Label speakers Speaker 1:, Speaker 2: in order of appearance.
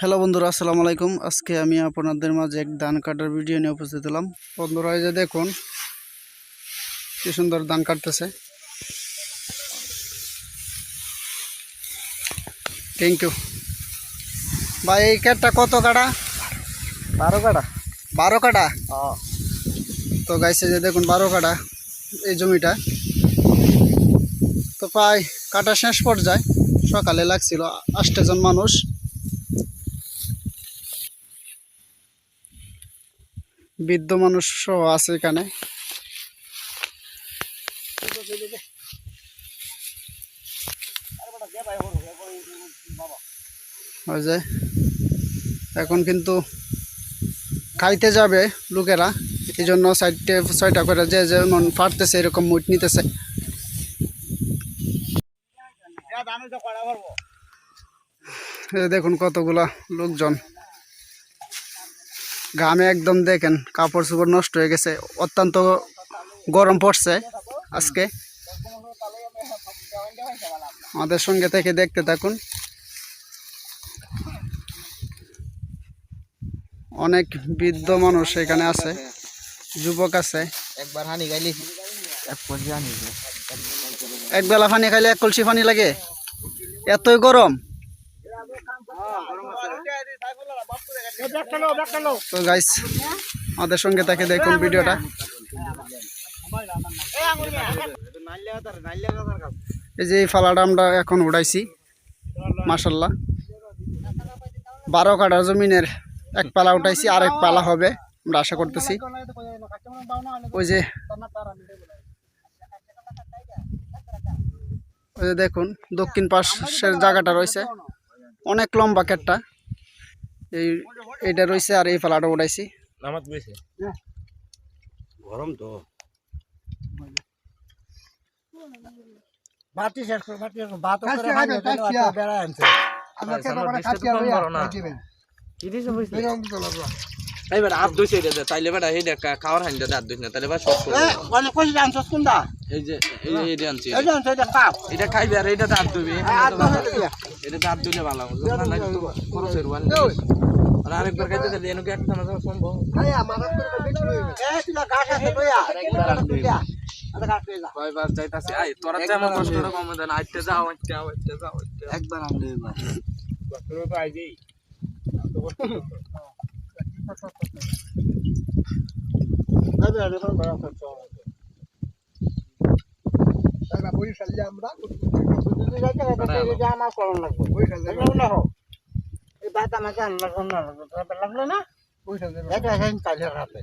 Speaker 1: Hello বন্ধুরা আসসালামু আলাইকুম। আজকে আমি আপনাদের মাঝে এক ধান কাটার ভিডিও নিয়ে উপস্থিত হলাম। বন্ধুরা এই যে দেখুন কি সুন্দর ধান কাটতেছে। থ্যাংক ইউ ভাই এই ক্যাটটা কত কাটা
Speaker 2: বারো কাটা
Speaker 1: বারো কাটা তো গাইছে যে দেখুন বারো কাটা এই জমিটা। তো প্রায় কাটা শেষ পর্যায়ে সকালে লাগছিল আষ্টজন মানুষ। বৃদ্ধ মানুষ আছে এখানে। ওই যে, এখন কিন্তু খাইতে যাবে লোকেরা এই জন্য সাইডে ছয়টা করে যে যেমন পারতেছে এরকম মুট নিতেছে। দেখুন কতগুলা লোকজন। ঘামে একদম দেখেন কাপড় চোপড় নষ্ট হয়ে গেছে অত্যন্ত গরম পড়ছে আজকে। আমাদের সঙ্গে থেকে দেখতে থাকুন। অনেক বৃদ্ধ মানুষ এখানে আছে যুবক আছে।
Speaker 2: একবার হানি এক
Speaker 1: বেলা পানি খাইলে এক কলসি পানি লাগে? এতই গরম? তো গাইস আমাদের সঙ্গে তাকে দেখুন ভিডিওটা। এই যে এই ফালাটা আমরা এখন উড়াইছি মাসাল্লাহ বারো কাটা জমিনের এক পালা উঠাইছি আর এক পালা হবে আমরা আশা করতেছি। ওই যে ওই যে দেখুন দক্ষিণ পাশের জায়গাটা রয়েছে। অনেক লম্বা কেটটা। এই এটা রয়েছে আর এই ফালাটা উঠাইছি।
Speaker 2: বেশি গরম তো। বাতি শেষ করে বাতি শেষ করে। ভাত করে কি বেড়ায় আনছে।
Speaker 3: এইবার হাত ধুইছে এটা দে, তাইলে বেটা এই দেখ খাওয়ার হাইন দে হাত ধুইছ না তাইলে বা সব।
Speaker 2: অনেক কষি আনছস কোনটা?
Speaker 3: এই যে এই এটা আনছি।
Speaker 2: এই আনছ এটা কাপ।
Speaker 3: এটা খাইবে আর এটা হাত ধুবি
Speaker 2: আর তো হইয়া
Speaker 3: এটা হাত ধুইলে ভালো হবে না না তো খরচ হইব আর আরেকবার খাইতে গেলে এনুকে একটা না সম্ভব?
Speaker 2: এই তুই গাছ আছে লইয়া
Speaker 3: একবার আর দুই।
Speaker 2: আরে গাছ লইয়া
Speaker 3: কয়বার যাইতাছি আই তোরা যেমন কষ্ট কম দেন আইতে যাও আইতে যাও আইতে যাও আইতে যাও।
Speaker 2: একবার আনলে আমরা করণ লাগবে এই বাত আমাকে আনলা কোন লাগবে লাগল না বই সালে এটা কাজে রাতে